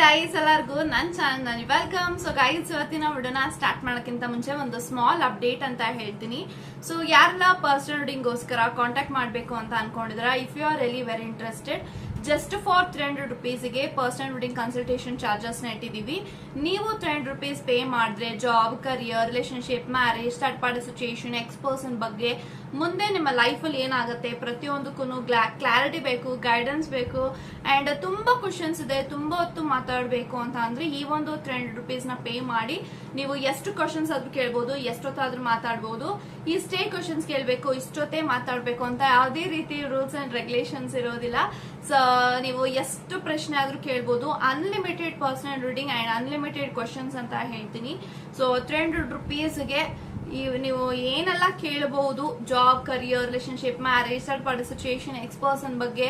Guys ಎಲ್ಲರಿಗೂ ನನ್ channel welcome so guys ಇವತ್ತಿನ ವಿಡಿಯೋನ ಸ್ಟಾರ್ಟ್ ಮಾಡೋಕ್ಕಿಂತ ಮುಂಚೆ ಒಂದು ಸ್ಮಾಲ್ ಅಪ್ಡೇಟ್ ಅಂತ ಹೇಳ್ತೀನಿ. ಸೊ ಯಾರೆಲ್ಲ ಪರ್ಸನಲ್ ಗೋಸ್ಕರ ಕಾಂಟ್ಯಾಕ್ಟ್ ಮಾಡಬೇಕು ಅಂತ ಅನ್ಕೊಂಡಿದ್ರ if you are really very interested just for three hundred ರುಪೀಸ್ಗೆ personal reading consultation ಚಾರ್ಜಸ್ನ ಇಟ್ಟಿದ್ದೀವಿ. ನೀವು ತ್ರೀ ಹಂಡ್ರೆಡ್ ರುಪೀಸ್ ಪೇ ಮಾಡಿದ್ರೆ job career relationship marriage third party situation ex person ಬಗ್ಗೆ ಮುಂದೆ ನಿಮ್ಮ ಲೈಫಲ್ಲಿ ಏನಾಗುತ್ತೆ? ಪ್ರತಿಯೊಂದಕ್ಕೂ ಗ್ಲಾ ಕ್ಲಾರಿಟಿ ಬೇಕು ಗೈಡೆನ್ಸ್ ಬೇಕು ಆ್ಯಂಡ್ ತುಂಬ ಕ್ವಶನ್ಸ್ ಇದೆ. ತುಂಬ ಹೊತ್ತು ಮಾತಾಡಬೇಕು ಅಂತ ಅಂದರೆ ಈ ಒಂದು ತ್ರೀ ಹಂಡ್ರೆಡ್ ರುಪೀಸ್ನ ಪೇ ಮಾಡಿ ನೀವು ಎಷ್ಟು ಕ್ವಶನ್ಸ್ ಆದ್ರೂ ಕೇಳ್ಬೋದು, ಎಷ್ಟೊತ್ತಾದ್ರೂ ಮಾತಾಡ್ಬೋದು. ಇಷ್ಟೇ ಕ್ವಶನ್ಸ್ ಕೇಳಬೇಕು, ಇಷ್ಟೊತ್ತೇ ಮಾತಾಡಬೇಕು ಅಂತ ಯಾವುದೇ ರೀತಿ ರೂಲ್ಸ್ ಅಂಡ್ ರೆಗ್ಯುಲೇಷನ್ಸ್ ಇರೋದಿಲ್ಲ. ಸೊ ನೀವು ಎಷ್ಟು ಪ್ರಶ್ನೆ ಆದರೂ ಕೇಳ್ಬೋದು. Unlimited personal reading and unlimited questions ಅಂತ ಹೇಳ್ತೀನಿ. ಸೊ ತ್ರೀ ಹಂಡ್ರೆಡ್ ರುಪೀಸ್ಗೆ ನೀವು ಏನೆಲ್ಲ ಕೇಳಬಹುದು job career relationship marriage third party situation ex person ಬಗ್ಗೆ.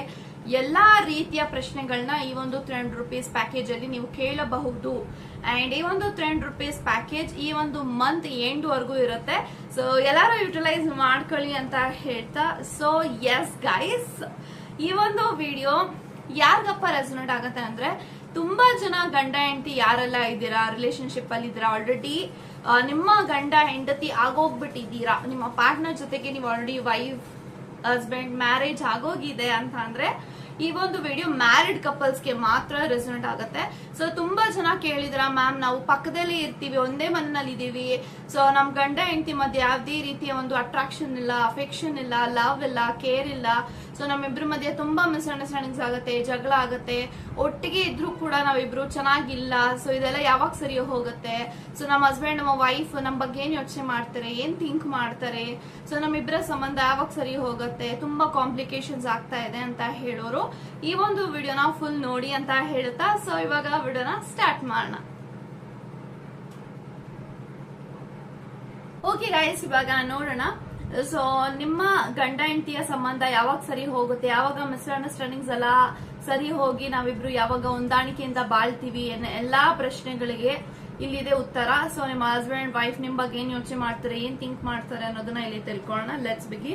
ಎಲ್ಲಾ ರೀತಿಯ ಪ್ರಶ್ನೆಗಳನ್ನ ಈ ಒಂದು ಹಂಡ್ರೆಡ್ ರುಪೀಸ್ ಪ್ಯಾಕೇಜ್ ಅಲ್ಲಿ ನೀವು ಕೇಳಬಹುದು. ಅಂಡ್ ಈ ಒಂದು ಹಂಡ್ರೆಡ್ ರುಪೀಸ್ ಪ್ಯಾಕೇಜ್ ಈ ಒಂದು ಮಂತ್ ಎಂಡ್ ವರೆಗೂ ಇರುತ್ತೆ. ಸೊ ಎಲ್ಲರೂ ಯುಟಿಲೈಸ್ ಮಾಡ್ಕೊಳ್ಳಿ ಅಂತ ಹೇಳ್ತಾ ಸೊ ಎಸ್ ಗೈಸ್ ಈ ಒಂದು ವಿಡಿಯೋ ಯಾರಿಗಪ್ಪ ರೆಸನೇಟ್ ಆಗತ್ತೆ ಅಂದ್ರೆ, ತುಂಬಾ ಜನ ಗಂಡ, ಹೆಂಡತಿ ಯಾರೆಲ್ಲ ಇದ್ದೀರಾ ರಿಲೇಶನ್ಶಿಪ್ ಅಲ್ಲಿ ಇದ್ದೀರಾ ಆಲ್ರೆಡಿ ನಿಮ್ಮ ಗಂಡ, ಹೆಂಡತಿ ಆಗೋಗ್ಬಿಟ್ಟಿದ್ದೀರಾ, ನಿಮ್ಮ ಪಾರ್ಟ್ನರ್ ಜೊತೆಗೆ ನೀವು ಆಲ್ರೆಡಿ ವೈಫ್ ಹಸ್ಬೆಂಡ್ ಮ್ಯಾರೇಜ್ ಆಗೋಗಿದೆ ಅಂತ ಅಂದ್ರೆ ಈ ಒಂದು ವಿಡಿಯೋ ಮ್ಯಾರಿಡ್ ಕಪಲ್ಸ್ಗೆ ಮಾತ್ರ ರೆಸೋನೆಟ್ ಆಗುತ್ತೆ. ಸೊ ತುಂಬಾ ಜನ ಕೇಳಿದ್ರ ಮ್ಯಾಮ್ ನಾವು ಪಕ್ಕದಲ್ಲಿ ಇರ್ತೀವಿ, ಒಂದೇ ಮನೆಯಲ್ಲಿ ಇದೀವಿ ಸೊ ನಮ್ ಗಂಡ ಹೆಂಡತಿ ಮಧ್ಯೆ ಯಾವುದೇ ರೀತಿಯ ಒಂದು ಅಟ್ರಾಕ್ಷನ್ ಇಲ್ಲ ಅಫೆಕ್ಷನ್ ಇಲ್ಲ ಲವ್ ಇಲ್ಲ ಕೇರ್ ಇಲ್ಲ. ಸೊ ನಮ್ಮಿಬ್ರ ಮಧ್ಯೆ ತುಂಬಾ ಮಿಸ್ಅಂಡರ್ಸ್ಟ್ಯಾಂಡಿಂಗ್ಸ್ ಆಗುತ್ತೆ, ಜಗಳ ಆಗುತ್ತೆ. ಒಟ್ಟಿಗೆ ಇದ್ರೂ ಕೂಡ ನಾವಿಬ್ರು ಚೆನ್ನಾಗಿಲ್ಲ. ಸೊ ಇದೆಲ್ಲ ಯಾವಾಗ ಸರಿ ಹೋಗುತ್ತೆ. ಸೊ ನಮ್ಮ ಹಸ್ಬೆಂಡ್ ನಮ್ಮ ವೈಫ್ ನಮ್ಮ ಬಗ್ಗೆ ಏನ್ ಯೋಚನೆ ಮಾಡ್ತಾರೆ, ಏನ್ ಥಿಂಕ್ ಮಾಡ್ತಾರೆ? ಸೊ ನಮ್ಮಿಬ್ರ ಸಂಬಂಧ ಯಾವಾಗ ಸರಿ ಹೋಗುತ್ತೆ? ತುಂಬಾ ಕಾಂಪ್ಲಿಕೇಶನ್ಸ್ ಆಗ್ತಾ ಇದೆ ಅಂತ ಹೇಳೋರು. ಈ ಒಂದು ವಿಡಿಯೋನ ಫುಲ್ ನೋಡಿ ಅಂತ ಹೇಳ್ತಾ ಸೊ ಇವಾಗ ವಿಡಿಯೋನ ಸ್ಟಾರ್ಟ್ ಮಾಡೋಣ. ಓಕೆ ಗಾಯಸ್ ಇವಾಗ ನೋಡೋಣ. ಸೊ ನಿಮ್ಮ ಗಂಡ, ಹೆಂಡತಿಯ ಸಂಬಂಧ ಯಾವಾಗ ಸರಿ ಹೋಗುತ್ತೆ? ಯಾವಾಗ ಮಿಸ್ಅಂಡರ್ಸ್ಟ್ಯಾಂಡಿಂಗ್ಸ್ ಎಲ್ಲ ಸರಿ ಹೋಗಿ ನಾವಿಬ್ರು ಯಾವಾಗ ಹೊಂದಾಣಿಕೆಯಿಂದ ಬಾಳ್ತೀವಿ ಎಲ್ಲಾ ಪ್ರಶ್ನೆಗಳಿಗೆ ಇಲ್ಲಿದೆ ಉತ್ತರ. ಸೊ ನಿಮ್ಮ ಹಸ್ಬೆಂಡ್ ವೈಫ್ ನಿಮ್ ಬಗ್ಗೆ ಏನ್ ಯೋಚನೆ ಮಾಡ್ತಾರೆ, ಏನ್ ಥಿಂಕ್ ಮಾಡ್ತಾರೆ ಅನ್ನೋದನ್ನ ಇಲ್ಲಿ ತಿಳ್ಕೊಳ್ಳೋಣ. ಲೆಟ್ಸ್ ಬಿಗಿ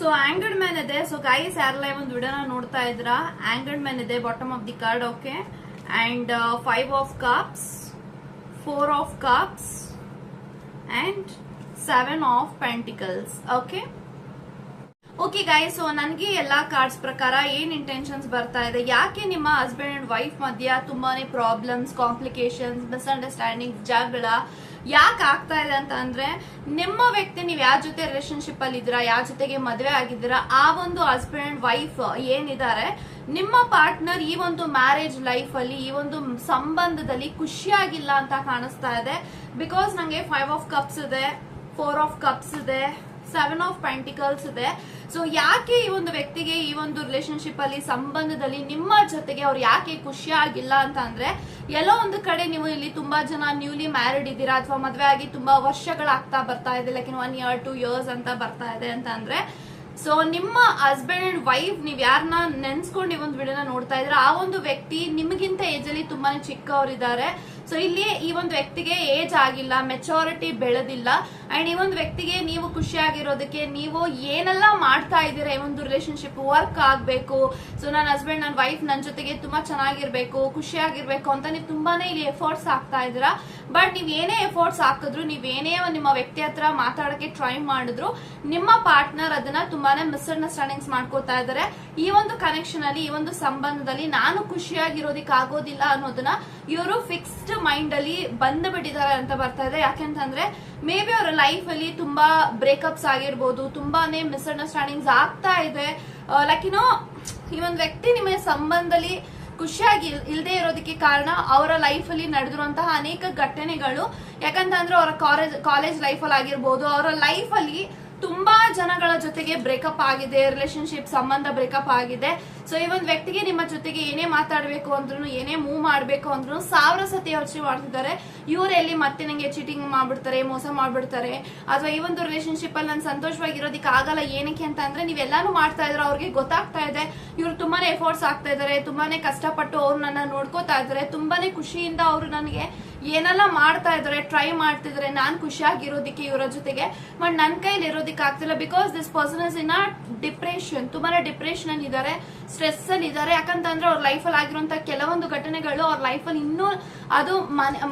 ಸೊ ಆಂಗರ್ಡ್ ಮ್ಯಾನ್ ಇದೆ. ಸೊ ಗೈಸ್ ಯಾರಲ್ಲ ಒಂದು ವಿಡಿಯೋನ ನೋಡ್ತಾ ಇದ್ರ ಆಂಗರ್ಡ್ ಮ್ಯಾನ್ ಇದೆ bottom of the card okay and five of cups four of cups and seven of pentacles okay okay ಗಾಯ ಸೊ ನನಗೆ ಎಲ್ಲಾ ಕಾರ್ಡ್ಸ್ ಪ್ರಕಾರ ಏನ್ ಇಂಟೆನ್ಷನ್ಸ್ ಬರ್ತಾ ಇದೆ? ಯಾಕೆ ನಿಮ್ಮ ಹಸ್ಬೆಂಡ್ ಅಂಡ್ ವೈಫ್ ಮಧ್ಯ ತುಂಬಾನೇ ಪ್ರಾಬ್ಲಮ್ಸ್ ಕಾಂಪ್ಲಿಕೇಶನ್ಸ್ ಮಿಸ್ಅಂಡರ್ಸ್ಟ್ಯಾಂಡಿಂಗ್ ಜಗಳ ಯಾಕೆ ಆಗ್ತಾ ಇದೆ ಅಂತ ಅಂದ್ರೆ, ನಿಮ್ಮ ವ್ಯಕ್ತಿ ನೀವು ಯಾವ ಜೊತೆ ರಿಲೇಶನ್ಶಿಪ್ ಅಲ್ಲಿ ಇದ್ದೀರಾ ಯಾವ ಜೊತೆಗೆ ಮದುವೆ ಆಗಿದ್ದೀರಾ, ಆ ಒಂದು ಹಸ್ಬೆಂಡ್ ಅಂಡ್ ವೈಫ್ ಏನಿದ್ದಾರೆ, ನಿಮ್ಮ ಪಾರ್ಟ್ನರ್ ಈ ಒಂದು ಮ್ಯಾರೇಜ್ ಲೈಫ್ ಅಲ್ಲಿ, ಈ ಒಂದು ಸಂಬಂಧದಲ್ಲಿ ಖುಷಿಯಾಗಿಲ್ಲ ಅಂತ ಕಾಣಿಸ್ತಾ ಇದೆ. ಬಿಕಾಸ್ ನಂಗೆ ಫೈವ್ ಆಫ್ ಕಪ್ಸ್ ಇದೆ ಫೋರ್ ಆಫ್ ಕಪ್ಸ್ ಇದೆ ಸೆವೆನ್ ಆಫ್ ಪೆಂಟಿಕಲ್ಸ್ ಇದೆ. ಸೊ ಯಾಕೆ ಈ ಒಂದು ವ್ಯಕ್ತಿಗೆ ಈ ಒಂದು ರಿಲೇಶನ್ಶಿಪ್ ಅಲ್ಲಿ, ಸಂಬಂಧದಲ್ಲಿ ನಿಮ್ಮ ಜೊತೆಗೆ ಅವ್ರು ಯಾಕೆ ಖುಷಿಯಾಗಿಲ್ಲ ಅಂತ ಅಂದ್ರೆ, ಎಲ್ಲೋ ಒಂದು ಕಡೆ ನೀವು ಇಲ್ಲಿ ತುಂಬಾ ಜನ ನ್ಯೂಲಿ ಮ್ಯಾರಿಡ್ ಇದ್ದೀರಾ ಅಥವಾ ಮದುವೆ ಆಗಿ ತುಂಬಾ ವರ್ಷಗಳಾಗ್ತಾ ಬರ್ತಾ ಇದೆ like one year two years ಅಂತ ಬರ್ತಾ ಇದೆ ಅಂತ ಅಂದ್ರೆ ಸೊ ನಿಮ್ಮ ಹಸ್ಬೆಂಡ್ ಅಂಡ್ ವೈಫ್ ನೀವ್ ಯಾರನ್ನ ನೆನ್ಸ್ಕೊಂಡು ಈ ಒಂದು ವಿಡಿಯೋನ ನೋಡ್ತಾ ಇದ್ರೆ ಆ ಒಂದು ವ್ಯಕ್ತಿ ನಿಮಗಿಂತ ಏಜ್ ಅಲ್ಲಿ ತುಂಬಾನೇ ಚಿಕ್ಕವರಿದ್ದಾರೆ. ಸೊ ಇಲ್ಲಿ ಈ ಒಂದು ವ್ಯಕ್ತಿಗೆ ಏಜ್ ಆಗಿಲ್ಲ ಮೆಚೋರಿಟಿ ಬೆಳೆದಿಲ್ಲ. ಅಂಡ್ ಈ ಒಂದು ವ್ಯಕ್ತಿಗೆ ನೀವು ಖುಷಿಯಾಗಿರೋದಕ್ಕೆ ನೀವು ಏನೆಲ್ಲ ಮಾಡ್ತಾ ಇದ್ದೀರಾ ಈ ಒಂದು ರಿಲೇಶನ್ಶಿಪ್ ವರ್ಕ್ ಆಗಬೇಕು. ಸೊ ನನ್ನ ಹಸ್ಬೆಂಡ್ ನನ್ನ ವೈಫ್ ನನ್ನ ಜೊತೆಗೆ ತುಂಬಾ ಚೆನ್ನಾಗಿರ್ಬೇಕು ಖುಷಿಯಾಗಿರ್ಬೇಕು ಅಂತ ನೀವು ತುಂಬಾನೇ ಇಲ್ಲಿ ಎಫರ್ಟ್ಸ್ ಹಾಕ್ತಾ ಇದ್ದೀರಾ. ಬಟ್ ನೀವು ಏನೇ ಎಫರ್ಟ್ಸ್ ಹಾಕಿದ್ರು, ನೀವು ಏನೇ ನಿಮ್ಮ ವ್ಯಕ್ತಿ ಹತ್ರ ಮಾತಾಡಕ್ಕೆ ಟ್ರೈ ಮಾಡಿದ್ರು, ನಿಮ್ಮ ಪಾರ್ಟ್ನರ್ ಅದನ್ನ ತುಂಬಾನೇ ಮಿಸ್ಅಂಡರ್ಸ್ಟ್ಯಾಂಡಿಂಗ್ಸ್ ಮಾಡ್ಕೋತಾ ಇದ್ದಾರೆ. ಈ ಒಂದು ಕನೆಕ್ಷನ್ ಅಲ್ಲಿ, ಈ ಒಂದು ಸಂಬಂಧದಲ್ಲಿ ನಾನು ಖುಷಿಯಾಗಿರೋದಿಕ್ ಆಗೋದಿಲ್ಲ ಅನ್ನೋದನ್ನ ಇವರು ಫಿಕ್ಸ್ಡ್ ಮೈಂಡ್ ಅಲ್ಲಿ ಬಂದ್ ಬಿಟ್ಟಿದ್ದಾರೆ ಅಂತ ಬರ್ತಾ ಇದೆ. ಯಾಕೆಂತಂದ್ರೆ ಮೇ ಬಿ ಅವರ ಲೈಫ್ ಅಲ್ಲಿ ತುಂಬಾ ಬ್ರೇಕಪ್ಸ್ ಆಗಿರ್ಬೋದು, ತುಂಬಾನೇ ಮಿಸ್ಅಂಡರ್ಸ್ಟ್ಯಾಂಡಿಂಗ್ಸ್ ಆಗ್ತಾ ಇದೆ. ಲೈಕ್ ಏನೋ ಈ ಒಂದು ವ್ಯಕ್ತಿ ನಿಮ್ಮ ಸಂಬಂಧದಲ್ಲಿ ಖುಷಿಯಾಗಿ ಇಲ್ಲದೆ ಇರೋದಕ್ಕೆ ಕಾರಣ ಅವರ ಲೈಫ್ ಅಲ್ಲಿ ನಡೆದಿರುವಂತಹ ಅನೇಕ ಘಟನೆಗಳು. ಯಾಕಂತಂದ್ರೆ, ಅವರ ಕಾಲೇಜ್ ಕಾಲೇಜ್ ಲೈಫ್ ಅಲ್ಲಿ ಆಗಿರ್ಬೋದು, ಅವರ ಲೈಫ್ ಅಲ್ಲಿ ತುಂಬಾ ಜನಗಳ ಜೊತೆಗೆ ಬ್ರೇಕಪ್ ಆಗಿದೆ ರಿಲೇಶನ್ಶಿಪ್ ಸಂಬಂಧ ಬ್ರೇಕಪ್ ಆಗಿದೆ. ಸೊ ಈ ಒಂದು ವ್ಯಕ್ತಿಗೆ ನಿಮ್ಮ ಜೊತೆಗೆ ಏನೇ ಮಾತಾಡಬೇಕು ಅಂದ್ರೂ ಏನೇ ಮೂವ್ ಮಾಡಬೇಕು ಅಂದ್ರೂ ಸಾವಿರ ಸತಿ ಯೋಚನೆ ಮಾಡ್ತಿದ್ದಾರೆ. ಇವರೆಲ್ಲಿ ಮತ್ತೆ ನಂಗೆ ಚೀಟಿಂಗ್ ಮಾಡ್ಬಿಡ್ತಾರೆ, ಮೋಸ ಮಾಡ್ಬಿಡ್ತಾರೆ? ಅಥವಾ ಈ ಒಂದು ರಿಲೇಶನ್ಶಿಪ್ ಅಲ್ಲಿ ನಾನು ಸಂತೋಷವಾಗಿರೋದಕ್ಕೆ ಆಗಲ್ಲ ಏನಕ್ಕೆ ಅಂತ ಅಂದ್ರೆ ನೀವೆಲ್ಲಾನು ಮಾಡ್ತಾ ಇದ್ರೆ ಅವ್ರಿಗೆ ಗೊತ್ತಾಗ್ತಾ ಇದೆ. ಇವ್ರು ತುಂಬಾನೇ ಎಫರ್ಟ್ಸ್ ಆಗ್ತಾ ಇದಾರೆ ತುಂಬಾನೇ ಕಷ್ಟಪಟ್ಟು ಅವ್ರು ನನ್ನ ನೋಡ್ಕೋತಾ ಇದಾರೆ ತುಂಬಾನೇ ಖುಷಿಯಿಂದ ಅವರು ನನಗೆ ಏನೆಲ್ಲ ಮಾಡ್ತಾ ಇದ್ರೆ ಟ್ರೈ ಮಾಡ್ತಿದ್ರೆ ನಾನ್ ಖುಷಿಯಾಗಿರೋದಿಕ್ಕೆ ಇವರ ಜೊತೆಗೆ. ಬಟ್ ನನ್ನ ಕೈಲಿ ಇರೋದಕ್ಕೆ ಆಗ್ತಿಲ್ಲ because this person is in depression ತುಂಬಾನೇ ಡಿಪ್ರೆಷನ್ ಅಲ್ಲಿ ಇದ್ದಾರೆ ಸ್ಟ್ರೆಸ್ ಅಲ್ಲಿ ಇದ್ದಾರೆ. ಯಾಕಂತಂದ್ರೆ ಅವ್ರ ಅಲ್ಲಿ ಆಗಿರುವಂತ ಕೆಲವೊಂದು ಘಟನೆಗಳು ಅವ್ರ ಅಲ್ಲಿ ಇನ್ನೂ ಅದು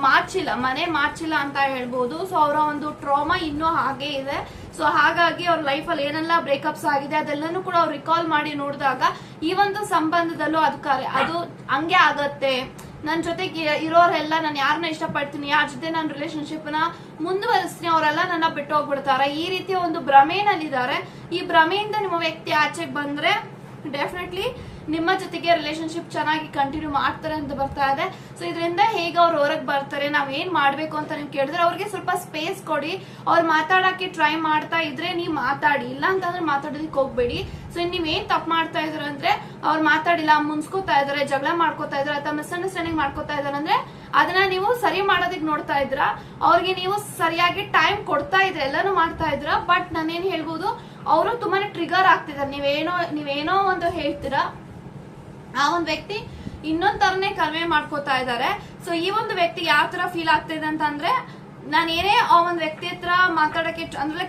ಮಾರ್ಚಿಲ್ಲ, ಮನೆ ಮಾರ್ಚಿಲ್ಲ ಅಂತ ಹೇಳ್ಬೋದು. ಸೊ ಅವರ ಒಂದು ಟ್ರಾಮಾ ಇನ್ನೂ ಹಾಗೆ ಇದೆ. ಸೊ ಹಾಗಾಗಿ ಅವ್ರ ಅಲ್ಲಿ ಏನೆಲ್ಲ ಬ್ರೇಕಪ್ಸ್ ಆಗಿದೆ, ಅದೆಲ್ಲನೂ ಕೂಡ ಅವ್ರು ರಿಕಾಲ್ ಮಾಡಿ ನೋಡಿದಾಗ ಈ ಒಂದು ಸಂಬಂಧದಲ್ಲೂ ಅದಕ್ಕೆ ಅದು ಹಂಗೆ ಆಗತ್ತೆ. ನನ್ನ ಜೊತೆಗೆ ಇರೋರೆಲ್ಲ ನಾನು ಯಾರನ್ನ ಇಷ್ಟಪಡ್ತೀನಿ ಯಾರ ಜೊತೆ ನಾನು ರಿಲೇಶನ್ಶಿಪ್ನ ಮುಂದುವರಿಸ್ತೀನಿ, ಅವರೆಲ್ಲ ನನ್ನ ಬಿಟ್ಟು ಹೋಗ್ಬಿಡ್ತಾರೆ. ಈ ರೀತಿಯ ಒಂದು ಭ್ರಮೆನಲ್ಲಿದ್ದಾರೆ. ಈ ಭ್ರಮೆಯಿಂದ ನಿಮ್ಮ ವ್ಯಕ್ತಿ ಆಚೆಗೆ ಬಂದ್ರೆ ಡೆಫಿನೆಟ್ಲಿ ನಿಮ್ಮ ಜೊತೆಗೆ ರಿಲೇಶನ್ಶಿಪ್ ಚೆನ್ನಾಗಿ ಕಂಟಿನ್ಯೂ ಮಾಡ್ತಾರೆ ಅಂತ ಬರ್ತಾ ಇದೆ. ಸೊ ಇದರಿಂದ ಹೇಗೆ ಅವ್ರು ಹೊರಗೆ ಬರ್ತಾರೆ, ನಾವ್ ಏನ್ ಮಾಡ್ಬೇಕು ಅಂತ ನೀವು ಕೇಳಿದ್ರೆ ಅವ್ರಿಗೆ ಸ್ವಲ್ಪ ಸ್ಪೇಸ್ ಕೊಡಿ. ಅವ್ರು ಮಾತಾಡಕ್ಕೆ ಟ್ರೈ ಮಾಡ್ತಾ ಇದ್ರೆ ನೀವು ಮಾತಾಡಿ. ಇಲ್ಲ ಅಂತಂದ್ರೆ ಮಾತಾಡೋದಕ್ಕೆ ಹೋಗ್ಬೇಡಿ. ಸೊ ನೀವ್ ಏನ್ ತಪ್ಪು ಮಾಡ್ತಾ ಇದ್ರ ಅಂದ್ರೆ ಅವ್ರು ಮಾತಾಡಿಲ್ಲ, ಮುನ್ಸ್ಕೋತಾ ಇದಾರೆ ಜಗಳ ಮಾಡ್ಕೋತಾ ಇದಾರೆ ಅಥವಾ ಮಿಸ್ಅಂಡರ್ಸ್ಟ್ಯಾಂಡಿಂಗ್ ಮಾಡ್ಕೋತಾ ಇದಾರೆ ಅಂದ್ರೆ ಅದನ್ನ ನೀವು ಸರಿ ಮಾಡೋದಕ್ಕೆ ನೋಡ್ತಾ ಇದ್ರ ಅವ್ರಿಗೆ ನೀವು ಸರಿಯಾಗಿ ಟೈಮ್ ಕೊಡ್ತಾ ಇದ್ರೆ, ಎಲ್ಲಾನು ಮಾಡ್ತಾ ಇದ್ರ ಬಟ್ ನಾನೇನ್ ಹೇಳ್ಬೋದು, ಅವರು ತುಂಬಾನೇ ಟ್ರಿಗರ್ ಆಗ್ತಿದಾರೆ ನೀವೇನೋ ನೀವೇನೋ ಒಂದು ಹೇಳ್ತೀರಾ. ಆ ಒಂದು ವ್ಯಕ್ತಿ ಇನ್ನೊಂದ್ ತರನೇ ಕನ್ವೆ ಮಾಡ್ಕೋತಾ ಇದ್ದಾರೆ ಸೊ ಈ ಒಂದು ವ್ಯಕ್ತಿ ಯಾವ ತರ ಫೀಲ್ ಆಗ್ತಿದೆ ಅಂತಂದ್ರೆ, ನಾನು ಏನೇ ಆ ಒಂದು ವ್ಯಕ್ತಿ ಹತ್ರ ಮಾತಾಡಕ್ಕೆ ಅಂದ್ರೆ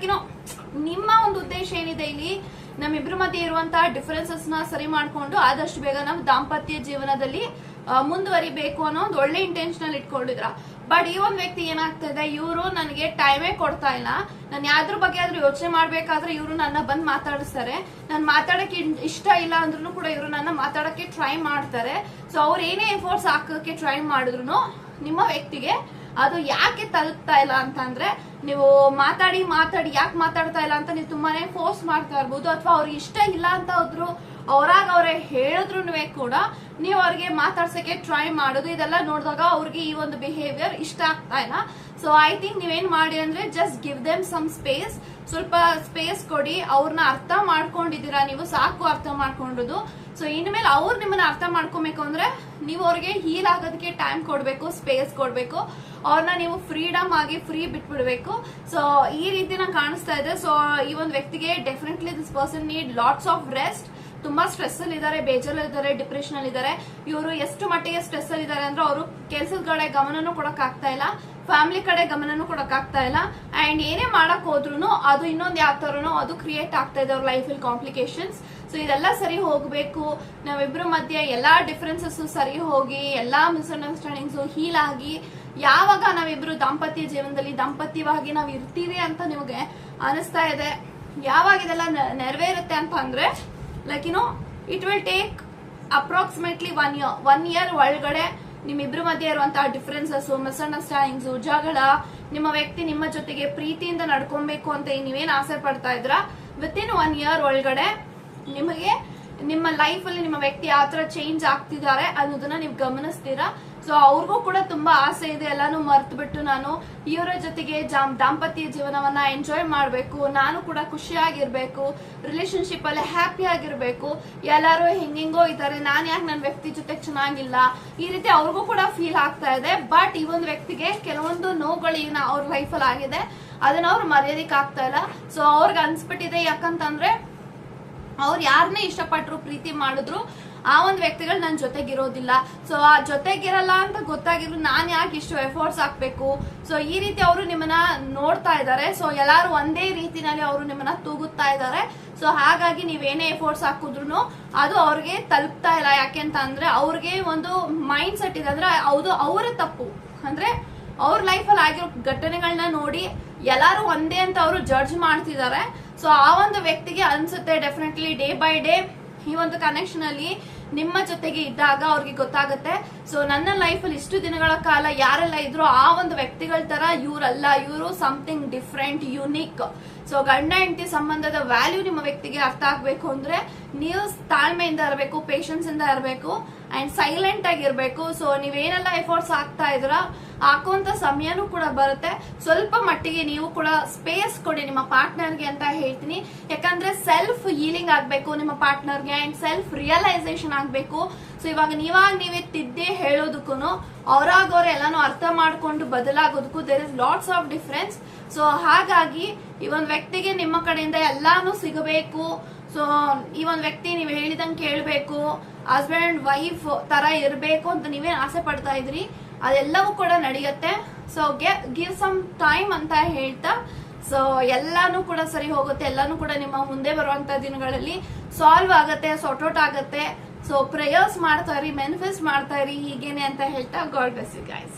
ನಿಮ್ಮ ಒಂದು ಉದ್ದೇಶ ಏನಿದೆ ಇಲ್ಲಿ? ನಮ್ಮಿಬ್ರ ಮಧ್ಯೆ ಇರುವಂತಹ ಡಿಫರೆನ್ಸಸ್ನ ಸರಿ ಮಾಡ್ಕೊಂಡು ಆದಷ್ಟು ಬೇಗ ನಾವು ದಾಂಪತ್ಯ ಜೀವನದಲ್ಲಿ ಮುಂದುವರಿಬೇಕು ಅನ್ನೋ ಒಂದು ಒಳ್ಳೆ ಇಂಟೆನ್ಷನ್ ಇಟ್ಕೊಂಡಿದ್ರ. ಬಟ್ ಈ ಒಂದು ವ್ಯಕ್ತಿ ಏನಾಗ್ತಾ ಇದೆ, ಇವರು ನನಗೆ ಟೈಮೇ ಕೊಡ್ತಾ ಇಲ್ಲ. ನಾನು ಯಾವ್ದ್ರ ಬಗ್ಗೆ ಆದ್ರೂ ಯೋಚನೆ ಮಾಡ್ಬೇಕಾದ್ರೆ ಇವರು ನನ್ನ ಬಂದ್ ಮಾತಾಡಿಸ್ತಾರೆ. ನಾನು ಮಾತಾಡಕ್ಕೆ ಇಷ್ಟ ಇಲ್ಲ ಅಂದ್ರೂ ಕೂಡ ಇವರು ನನ್ನ ಮಾತಾಡಕ್ಕೆ ಟ್ರೈ ಮಾಡ್ತಾರೆ. ಸೊ ಅವ್ರು ಏನೇ ಎಫರ್ಟ್ಸ್ ಹಾಕಕ್ಕೆ ಟ್ರೈ ಮಾಡಿದ್ರು ನಿಮ್ಮ ವ್ಯಕ್ತಿಗೆ ಅದು ಯಾಕೆ ತಲುಪ್ತಾ ಇಲ್ಲ ಅಂತಂದ್ರೆ ನೀವು ಮಾತಾಡಿ ಮಾತಾಡಿ ಯಾಕೆ ಮಾತಾಡ್ತಾ ಇಲ್ಲ ಅಂತ ನೀವು ತುಂಬಾನೇ ಫೋರ್ಸ್ ಮಾಡ್ತಾ ಇರ್ಬೋದು ಅಥವಾ ಅವ್ರಿಗೆ ಇಷ್ಟ ಇಲ್ಲ ಅಂತ ಹೋದ್ರು, ಅವರಾಗ ಅವರೇ ಹೇಳಿದ್ರು ಕೂಡ ನೀವು ಅವ್ರಿಗೆ ಮಾತಾಡ್ಸಕ್ಕೆ ಟ್ರೈ ಮಾಡೋದು. ಇದೆಲ್ಲ ನೋಡಿದಾಗ ಅವ್ರಿಗೆ ಈ ಒಂದು ಬಿಹೇವಿಯರ್ ಇಷ್ಟ ಆಗ್ತಾ ಇಲ್ಲ. ಸೊ ಐ ಥಿಂಕ್ ನೀವೇನ್ ಮಾಡಿ ಅಂದ್ರೆ just give them some space ಸ್ವಲ್ಪ ಸ್ಪೇಸ್ ಕೊಡಿ ಅವ್ರನ್ನ ಅರ್ಥ ಮಾಡ್ಕೊಂಡಿದ್ದೀರಾ ನೀವು, ಸಾಕು ಅರ್ಥ ಮಾಡ್ಕೊಂಡುದು ಸೊ ಇನ್ಮೇಲೆ ಅವ್ರು ನಿಮ್ಮನ್ನ ಅರ್ಥ ಮಾಡ್ಕೊಬೇಕು ಅಂದ್ರೆ ನೀವು ಅವ್ರಿಗೆ ಹೀಲ್ ಆಗೋದಕ್ಕೆ ಟೈಮ್ ಕೊಡ್ಬೇಕು ಸ್ಪೇಸ್ ಕೊಡ್ಬೇಕು. ಅವ್ರನ್ನ ನೀವು ಫ್ರೀಡಮ್ ಆಗಿ ಫ್ರೀ ಬಿಟ್ಬಿಡ್ಬೇಕು. ಸೊ ಈ ರೀತಿ ನಂಗೆ ಕಾಣಿಸ್ತಾ ಇದೆ. ಸೊ ಈ ಒಂದು ವ್ಯಕ್ತಿಗೆ definitely this person need lots of rest ತುಂಬಾ ಸ್ಟ್ರೆಸ್ ಅಲ್ಲಿ ಇದ್ದಾರೆ ಬೇಜಾರಲ್ಲಿ ಇದ್ದಾರೆ ಡಿಪ್ರೆಷನ್ ಅಲ್ಲಿ ಇದ್ದಾರೆ ಇವರು ಎಷ್ಟು ಮಟ್ಟಿಗೆ ಸ್ಟ್ರೆಸ್ ಅಲ್ಲಿ ಇದ್ದಾರೆ ಅಂದ್ರೆ ಅವರು ಕೆಲಸದ ಕಡೆ ಗಮನನೂ ಕೊಡಕ್ ಆಗ್ತಾ ಇಲ್ಲ, ಫ್ಯಾಮಿಲಿ ಕಡೆ ಗಮನನೂ ಕೊಡಕ್ ಆಗ್ತಾ ಇಲ್ಲ. ಅಂಡ್ ಏನೇ ಮಾಡಕ್ ಹೋದ್ರು ಅದು ಇನ್ನೊಂದು ಯಾವ ತರನೋ ಅದು ಕ್ರಿಯೇಟ್ ಆಗ್ತಾ ಇದೆ ಅವ್ರ ಲೈಫಲ್ಲಿ ಕಾಂಪ್ಲಿಕೇಶನ್ಸ್ ಸೊ ಇದೆಲ್ಲ ಸರಿ ಹೋಗ್ಬೇಕು. ನಾವಿಬ್ರು ಮಧ್ಯೆ ಎಲ್ಲಾ ಡಿಫ್ರೆನ್ಸಸ್ ಸರಿ ಹೋಗಿ, ಎಲ್ಲಾ ಮಿಸ್ಅಂಡರ್ಸ್ಟ್ಯಾಂಡಿಂಗ್ಸ್ ಹೀಲ್ ಆಗಿ, ಯಾವಾಗ ನಾವಿಬ್ರು ದಾಂಪತ್ಯ ಜೀವನದಲ್ಲಿ ದಾಂಪತ್ಯವಾಗಿ ನಾವ್ ಇರ್ತೀವಿ ಅಂತ ನಿಮಗೆ ಅನಿಸ್ತಾ ಇದೆ, ಯಾವಾಗ ಇದೆಲ್ಲ ನೆರವೇರುತ್ತೆ ಅಂತ ಅಂದ್ರೆ like you know it will take approximately one year one year ಒಳಗಡೆ ನಿಮ್ಮಿಬ್ರ ಮಧ್ಯೆ ಇರುವಂತಹ ಡಿಫ್ರೆನ್ಸಸ್ ಮಿಸ್ಅಂಡರ್ಸ್ಟ್ಯಾಂಡಿಂಗ್ಸ್ ಜಗಳ ನಿಮ್ಮ ವ್ಯಕ್ತಿ ನಿಮ್ಮ ಜೊತೆಗೆ ಪ್ರೀತಿಯಿಂದ ನಡ್ಕೊಬೇಕು ಅಂತ ನೀವೇನ್ ಆಸೆ ಪಡ್ತಾ ಇದ್ರ? ವಿತ್ ಇನ್ ಒನ್ ಇಯರ್ ಒಳಗಡೆ ನಿಮಗೆ ನಿಮ್ಮ ಲೈಫ್ ಅಲ್ಲಿ ನಿಮ್ಮ ವ್ಯಕ್ತಿ ಯಾವ ತರ ಚೇಂಜ್ ಆಗ್ತಿದ್ದಾರೆ ಅನ್ನೋದನ್ನ ನೀವು ಗಮನಿಸ್ತೀರಾ? ಸೊ ಅವ್ರಿಗೂ ಕೂಡ ತುಂಬಾ ಆಸೆ ಇದೆ. ಎಲ್ಲಾನು ಮರ್ತು ಬಿಟ್ಟು ನಾನು ಇವರ ಜೊತೆಗೆ ದಾಂಪತ್ಯ ಜೀವನವನ್ನ ಎಂಜಾಯ್ ಮಾಡಬೇಕು. ನಾನು ಕೂಡ ಖುಷಿಯಾಗಿರ್ಬೇಕು. ರಿಲೇಶನ್ಶಿಪ್ ಅಲ್ಲಿ ಹ್ಯಾಪಿ ಆಗಿರ್ಬೇಕು. ಎಲ್ಲಾರು ಹೆಂಗೆಂಗೋ ಇದ್ದಾರೆ ನಾನು ಯಾಕೆ ನನ್ನ ವ್ಯಕ್ತಿ ಜೊತೆ ಚೆನ್ನಾಗಿಲ್ಲ? ಈ ರೀತಿ ಅವ್ರಿಗೂ ಕೂಡ ಫೀಲ್ ಆಗ್ತಾ ಇದೆ. ಬಟ್ ಈ ಒಂದು ವ್ಯಕ್ತಿಗೆ ಕೆಲವೊಂದು ನೋವುಗಳು ಈಗ ಅವ್ರ ಅಲ್ಲಿ ಆಗಿದೆ, ಅದನ್ನ ಅವ್ರು ಮರ್ಯಾದಕ್ಕೆ ಆಗ್ತಾ ಇಲ್ಲ. ಸೊ ಅವ್ರಿಗೆ ಅನ್ಸ್ಬಿಟ್ಟಿದೆ ಯಾಕಂತಂದ್ರೆ, ಅವ್ರು ಯಾರನ್ನೇ ಇಷ್ಟಪಟ್ಟರು ಪ್ರೀತಿ ಮಾಡಿದ್ರು ಆ ಒಂದು ವ್ಯಕ್ತಿಗಳು ನನ್ನ ಜೊತೆಗಿರೋದಿಲ್ಲ. ಸೊ ಆ ಜೊತೆಗಿರಲ್ಲ ಅಂತ ಗೊತ್ತಾಗಿದ್ರು ನಾನು ಯಾಕೆ ಇಷ್ಟು ಎಫರ್ಟ್ಸ್ ಹಾಕ್ಬೇಕು? ಸೊ ಈ ರೀತಿ ಅವರು ನಿಮ್ಮನ್ನ ನೋಡ್ತಾ ಇದ್ದಾರೆ ಸೊ ಎಲ್ಲರೂ ಒಂದೇ ರೀತಿನಲ್ಲಿ ಅವರು ನಿಮ್ಮನ್ನ ತೂಗುತ್ತಾ ಇದ್ದಾರೆ ಸೊ ಹಾಗಾಗಿ ನೀವೇನೇ ಎಫರ್ಟ್ಸ್ ಹಾಕಿದ್ರು ಅದು ಅವ್ರಿಗೆ ತಲುಪ್ತಾ ಇಲ್ಲ. ಯಾಕೆ ಅಂತ ಅಂದ್ರೆ ಅವ್ರಿಗೆ ಒಂದು ಮೈಂಡ್ ಸೆಟ್ ಇದೆ. ಅಂದ್ರೆ ಅದು ಅವರ ತಪ್ಪು. ಅಂದ್ರೆ ಅವ್ರ ಲೈಫಲ್ಲಿ ಆಗಿರೋ ಘಟನೆಗಳನ್ನ ನೋಡಿ ಎಲ್ಲರೂ ಒಂದೇ ಅಂತ ಅವರು ಜಡ್ಜ್ ಮಾಡ್ತಿದ್ದಾರೆ ಸೊ ಆ ಒಂದು ವ್ಯಕ್ತಿಗೆ ಅನ್ಸುತ್ತೆ ಡೆಫಿನೆಟ್ಲಿ ಡೇ ಬೈ ಡೇ ಈ ಒಂದು ಕನೆಕ್ಷನ್ ಅಲ್ಲಿ ನಿಮ್ಮ ಜೊತೆಗೆ ಇದ್ದಾಗ ಅವ್ರಿಗೆ ಗೊತ್ತಾಗುತ್ತೆ. ಸೊ ನನ್ನ ಲೈಫಲ್ಲಿ ಇಷ್ಟು ದಿನಗಳ ಕಾಲ ಯಾರೆಲ್ಲ ಇದ್ರು, ಆ ಒಂದು ವ್ಯಕ್ತಿಗಳ ತರ ಇವ್ರಲ್ಲ. ಇವರು ಸಮಥಿಂಗ್ ಡಿಫ್ರೆಂಟ್ ಯುನಿಕ್ ಸೊ ಗಂಡ ಹೆಂಡತಿ ಸಂಬಂಧದ ವ್ಯಾಲ್ಯೂ ನಿಮ್ಮ ವ್ಯಕ್ತಿಗೆ ಅರ್ಥ ಆಗ್ಬೇಕು ಅಂದ್ರೆ ನೀವು ತಾಳ್ಮೆಯಿಂದ ಇರಬೇಕು ಪೇಷನ್ಸ್ ಇಂದ ಇರಬೇಕು ಅಂಡ್ ಸೈಲೆಂಟ್ ಆಗಿರ್ಬೇಕು ಸೊ ನೀವೇನೆಲ್ಲ ಎಫರ್ಟ್ಸ್ ಆಗ್ತಾ ಇದ್ರ ಹಾಕುವಂತ ಸಮಯನೂ ಕೂಡ ಬರುತ್ತೆ. ಸ್ವಲ್ಪ ಮಟ್ಟಿಗೆ ನೀವು ಕೂಡ ಸ್ಪೇಸ್ ಕೊಡಿ ನಿಮ್ಮ ಪಾರ್ಟ್ನರ್ಗೆ ಅಂತ ಹೇಳ್ತೀನಿ. ಯಾಕಂದ್ರೆ ಸೆಲ್ಫ್ ಹೀಲಿಂಗ್ ಆಗ್ಬೇಕು ನಿಮ್ಮ ಪಾರ್ಟ್ನರ್ಗೆ ಅಂಡ್ ಸೆಲ್ಫ್ ರಿಯಲೈಸೇಷನ್ ಆಗ್ಬೇಕು. ಸೊ ಇವಾಗ ನೀವಾಗ ನೀವೇ ತಿದ್ದೆ ಹೇಳೋದಕ್ಕೂ ಅವ್ರಾಗವ್ರ ಎಲ್ಲಾನು ಅರ್ಥ ಮಾಡ್ಕೊಂಡು ಬದಲಾಗೋದಕ್ಕೂ there is lots of difference so ಹಾಗಾಗಿ ಈ ಒಂದು ವ್ಯಕ್ತಿಗೆ ನಿಮ್ಮ ಕಡೆಯಿಂದ ಎಲ್ಲಾನು ಸಿಗಬೇಕು. ಸೊ ಈ ಒಂದು ವ್ಯಕ್ತಿ ನೀವು ಹೇಳಿದಂಗೆ ಕೇಳಬೇಕು. ಹಸ್ಬೆಂಡ್ ವೈಫ್ ತರ ಇರಬೇಕು ಅಂತ ನೀವೇ ಆಸೆ ಪಡ್ತಾ ಇದ್ರಿ? ಅದೆಲ್ಲವೂ ಕೂಡ ನಡೆಯುತ್ತೆ. ಸೊ ಗಿವ್ ಸಮ್ ಟೈಮ್ ಅಂತ ಹೇಳ್ತಾ ಸೊ ಎಲ್ಲಾನು ಕೂಡ ಸರಿ ಹೋಗುತ್ತೆ. ಎಲ್ಲಾನು ಕೂಡ ನಿಮ್ಮ ಮುಂದೆ ಬರುವಂತ ದಿನಗಳಲ್ಲಿ ಸಾಲ್ವ್ ಆಗತ್ತೆ ಸಾರ್ಟ್ ಔಟ್ ಆಗತ್ತೆ. ಸೊ ಪ್ರೇಯರ್ಸ್ ಮಾಡ್ತಾ ಇರಿ ಮೆನಿಫೆಸ್ಟ್ ಮಾಡ್ತಾ ಇರಿ ಹೀಗೇನೆ ಅಂತ ಹೇಳ್ತಾ ಗಾಡ್ ಬೆಸ್ ಯು ಗೈಸ್